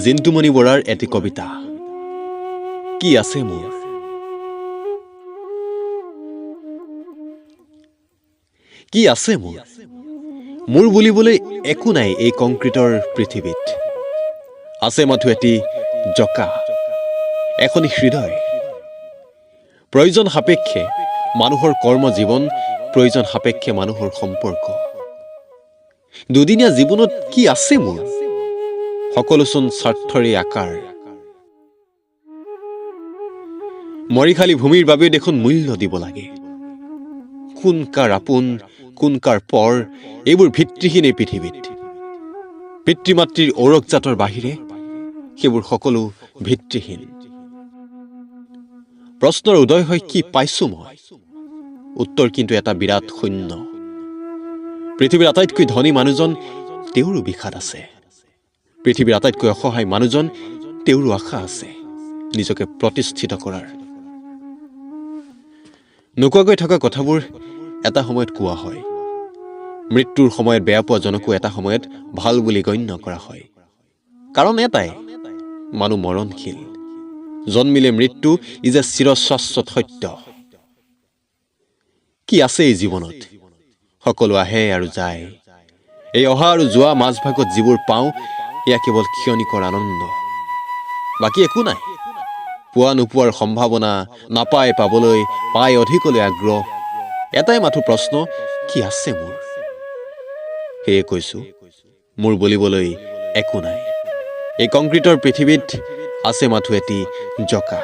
জিন্তুমণি বৰাৰ এটি কবিতা। কি আছে মোৰ? কি আছে মোৰ? মোৰ বুলিবলৈ একো নাই এই কংক্ৰিটৰ পৃথিৱীত। আছে মাথো এটি জকা, এখনি হৃদয়। প্ৰয়োজন সাপেক্ষে মানুহৰ কৰ্ম জীৱন প্ৰয়োজন সাপেক্ষে মানুহৰ সম্পৰ্ক। দুদিনীয়া জীৱনত কি আছে মোৰ? সকলোচোন স্বাৰ্থৰে আকাৰ। মৰিশালী ভূমিৰ বাবেও দেখোন মূল্য দিব লাগে। কোন কাৰ আপোন কোন কাৰ পৰ এইবোৰ ভিত্তিহীন এই পৃথিৱীত। পিতৃ মাতৃৰ ঔৰকজাতৰ বাহিৰে সেইবোৰ সকলো ভিত্তিহীন। প্ৰশ্নৰ উদয় হয় কি পাইছো মই? উত্তৰ কিন্তু এটা বিৰাট শূন্য। পৃথিৱীৰ আটাইতকৈ ধনী মানুহজন তেওঁৰো বিষাদ আছে। পৃথিৱীৰ আটাইতকৈ অসহায় মানুহজন তেওঁৰো আশা আছে, নিজকে প্ৰতিষ্ঠিত কৰাৰ। নোকোৱাকৈ থকা কথাবোৰ এটা সময়ত কোৱা হয়। মৃত্যুৰ সময়ত বেয়া পোৱা জনকো এটা সময়ত ভালো বুলি গণ্য কৰা হয়। কাৰণ এটাই, মানুহ মৰণশীল। জন্মিলে মৃত্যু ই যে চিৰশাশ্বত সত্য। কি আছে এই জীৱনত? সকলো আহে আৰু যায়। এই অহা আৰু যোৱা মাজভাগত যিবোৰ পাওঁ এয়া কেৱল ক্ষণিকৰ আনন্দ। বাকী একো নাই। পোৱা নোপোৱাৰ সম্ভাৱনা নাপায় পাবলৈ পাই অধিকলৈ আগ্ৰহ। এটাই মাথো প্ৰশ্ন, কি আছে মোৰ? সেয়ে কৈছো, মোৰ বুলিবলৈ একো নাই। এই কংক্ৰিটৰ পৃথিৱীত আছে মাথো এটি জকা